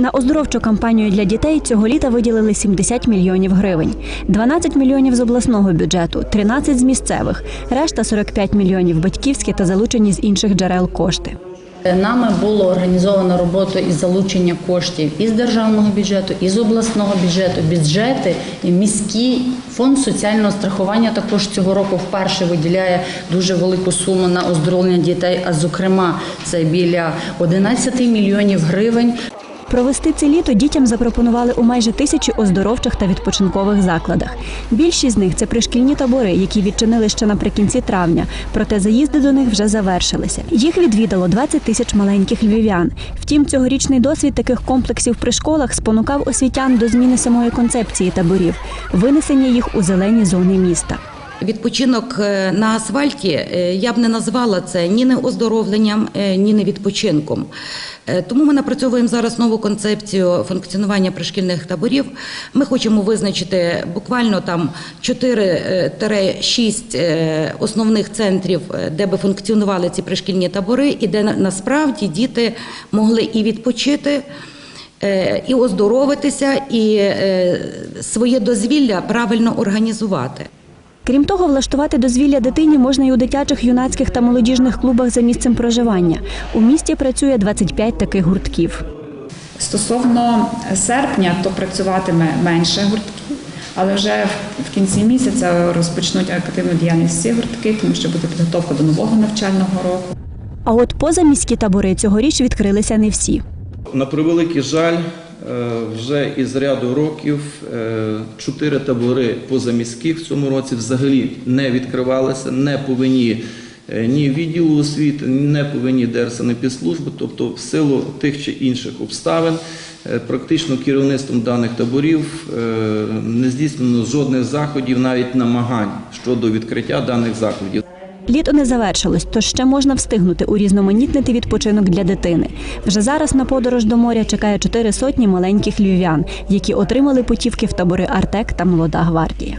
На оздоровчу кампанію для дітей цього літа виділили 70 мільйонів гривень, 12 мільйонів з обласного бюджету, 13 з місцевих, решта 45 мільйонів батьківські та залучені з інших джерел кошти. Нами було організовано роботу із залучення коштів із державного бюджету, із обласного бюджету, бюджети, і міський фонд соціального страхування також цього року вперше виділяє дуже велику суму на оздоровлення дітей. А зокрема, це біля 11 мільйонів гривень. Провести це літо дітям запропонували у майже тисячі оздоровчих та відпочинкових закладах. Більшість з них це пришкільні табори, які відчинили ще наприкінці травня. Проте заїзди до них вже завершилися. Їх відвідало 20 тисяч маленьких львів'ян. Втім, цьогорічний досвід таких комплексів при школах спонукав освітян до зміни самої концепції таборів, винесення їх у зелені зони міста. Відпочинок е, на асфальті е, я б не назвала це ні не оздоровленням, е, ні не відпочинком. Тому ми напрацьовуємо зараз нову концепцію функціонування пришкільних таборів. Ми хочемо визначити буквально там 4-6 е, основних центрів, де би функціонували ці пришкільні табори, і де насправді діти могли і відпочити. І оздоровитися, і своє дозвілля правильно організувати. Крім того, влаштувати дозвілля дитині можна і у дитячих, юнацьких та молодіжних клубах за місцем проживання. У місті працює 25 таких гуртків. Стосовно серпня, то працюватиме менше гуртків, але вже в кінці місяця розпочнуть активну діяльність ці гуртки, тому що буде підготовка до нового навчального року. А от позаміські табори цьогоріч відкрилися не всі. На превеликий жаль, вже із ряду років е, чотири табори позаміських в цьому році взагалі не відкривалися, не повинні е, ні відділу освіти, не повинні Держсанепідслужби, тобто в силу тих чи інших обставин. е, Практично керівництвом даних таборів е, не здійснено жодних заходів, навіть намагань щодо відкриття даних закладів. Літо не завершилось, тож ще можна встигнути урізноманітнити відпочинок для дитини. Вже зараз на подорож до моря чекає чотири сотні маленьких львів'ян, які отримали путівки в табори Артек та Молода гвардія.